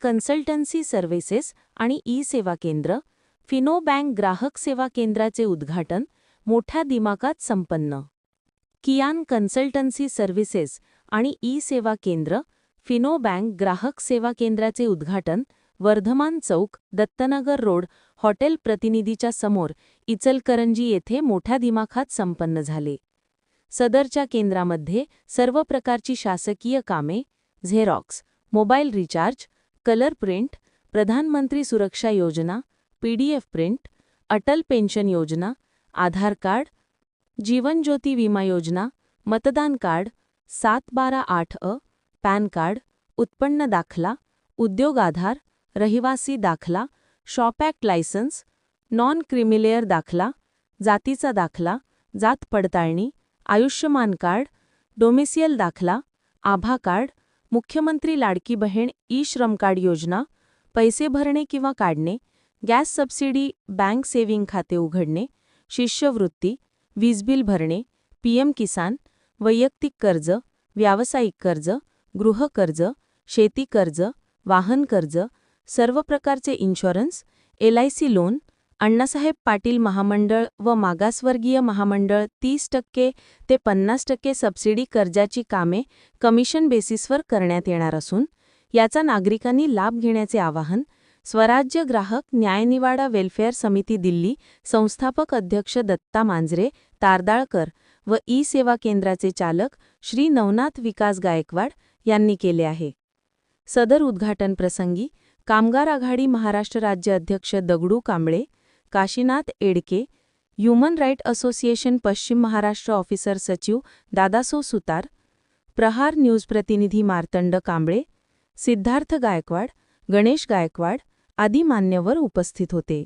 Consultancy services आणि e सेवा केंद्र फिनो बँक ग्राहक सेवा केंद्राचे उद्घाटन मोठ्या दिमाकात संपन्न. कियान कन्सल्टन्सी सर्व्हिसेस आणि ई सेवा केंद्र फिनो बँक ग्राहक सेवा केंद्राचे उद्घाटन वर्धमान चौक दत्तनगर रोड हॉटेल प्रतिनिधीच्या समोर इचलकरंजी येथे मोठ्या दिमाखात संपन्न झाले. सदरच्या केंद्रामध्ये सर्व प्रकारची शासकीय कामे xerox mobile recharge colour print Pradhanmantri Suraksha Yojana PDF print Atal pension योजना आधार कार्ड जीवन ज्योती विमा योजना मतदान कार्ड सात बारा आठ अ पॅन कार्ड उत्पन्न दाखला उद्योग आधार रहिवासी दाखला shop act licence non creamy layer दाखला जातीचा दाखला जात पडताळणी आयुष्यमान कार्ड डोमिसियल दाखला आभा कार्ड मुख्यमंत्री लाडकी बहीण ई श्रम कार्ड योजना पैसे भरणे किंवा काढणे गॅस सबसिडी बँक सेव्हिंग खाते उघडणे शिष्यवृत्ती वीजबिल भरणे पीएम किसान वैयक्तिक कर्ज व्यावसायिक कर्ज गृहकर्ज शेती कर्ज वाहन कर्ज सर्व प्रकारचे insurance LIC loan Annasaheb Patil महामंडळ व मागासवर्गीय महामंडळ तीस टक्के ते पन्नास टक्के सबसिडी कर्जाची कामे कमिशन बेसिसवर करण्यात येणार असून याचा नागरिकांनी लाभ घेण्याचे आवाहन स्वराज्य ग्राहक न्यायनिवाडा वेल्फेअर समिती दिल्ली संस्थापक अध्यक्ष दत्ता मांजरे तारदाळकर व ई सेवा केंद्राचे चालक श्री नवनाथ विकास गायकवाड यांनी केले आहे. सदर उद्घाटन प्रसंगी कामगार आघाडी महाराष्ट्र राज्य अध्यक्ष Dagdu Kamble Kashinath Edke human right association पश्चिम महाराष्ट्र ऑफिसर सचिव दादासो सुतार प्रहार न्यूज प्रतिनिधी मार्तंड कांबळे सिद्धार्थ गायकवाड गणेश गायकवाड आदी मान्यवर उपस्थित होते.